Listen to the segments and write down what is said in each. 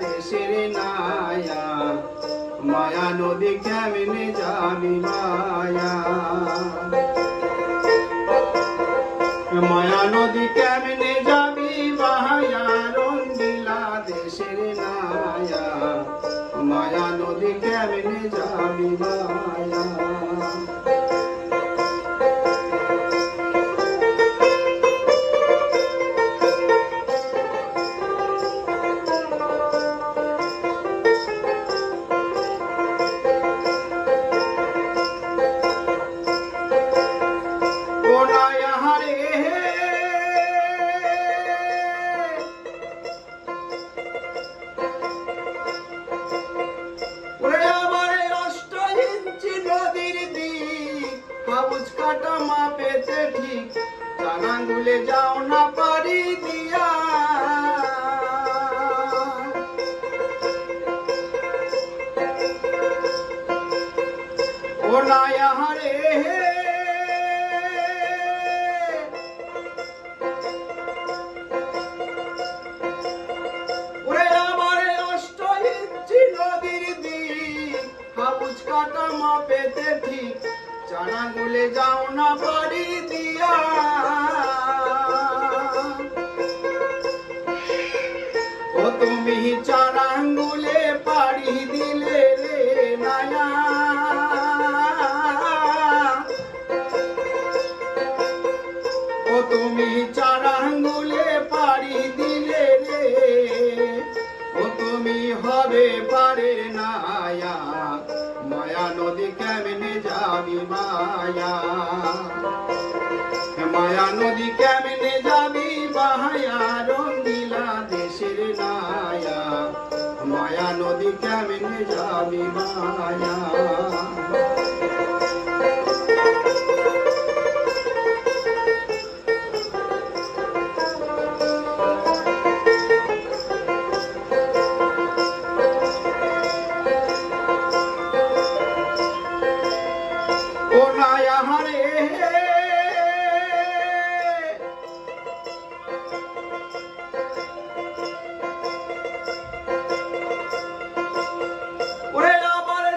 দেশের নায়া, মায়া নদী কেমনে যাবি মায়া? মায়া নদী কেমনে যাবি বাহায়া রঙ্গিলা দেশের নায়া, মায়া নদী কেমনে যাবি মায়া? হাউস কাটা মাপেতে ঠিক। চানাঙ্গুলে যাও না পারি দিয়া। ও নায়া হারে ওরে আমার অষ্ট ইঞ্চি নদীর দিক হাউস কাটা মাপেতে ঠিক। চানা যাও না বাড়ি দিয়া। ও তুমি চারা আঙ্গুলে পাড়ি দিলে রে নায়া। ও তুমি চার আঙ্গুলে পাড়ি দিলে রে। ও তুমি হবে পারে নায়া। নদী কেমনে যাবি মায়া। মায়া নদী কেমনে যাবি বাহায়া রঙ্গিলা দেশের নায়া মায়া নদী কেমনে যাবি মায়া।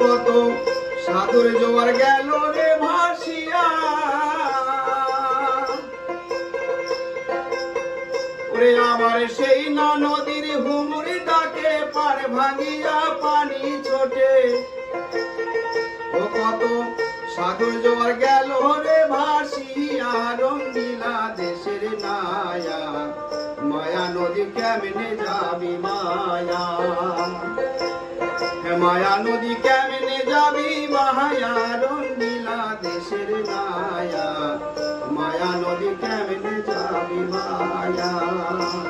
কত সাধুর জোয়ার গেল রে ভাসিয়া। আমার সেই না নদীর ঘুমুরি ডাকে, পারে ভাঙিয়া পানি ছোটে। ও কত সাগর জোয়ার গেল রে ভাসিয়া, রঙ্গিলা দেশের নায়া। মায়া নদী কেমনে যাবি মায়া? মায়া নদী কেমনে যাবি? মায়া রঙ্গিলা দেশের নায়া মায়া নদী কেমনে যাবি? মায়া।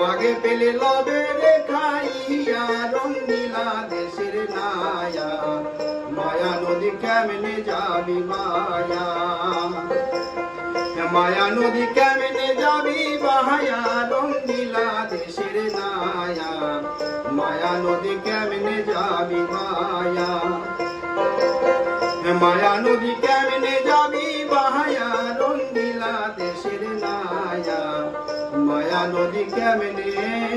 বাগে পেলে লবে খাইয়া, রঙ্গিলা দেশের নায়া। মায়া নদী কেমনে যাবি মায়া? মায়া নদী কেমনে যাবি বাহায়া রঙ্গিলা দেশের নায়া। মায়া নদী কেমনে যাবি মায়া? মায়া নদী কেমনে রঙ্গিলা দেশের নায়া মায়া নদী কেমনে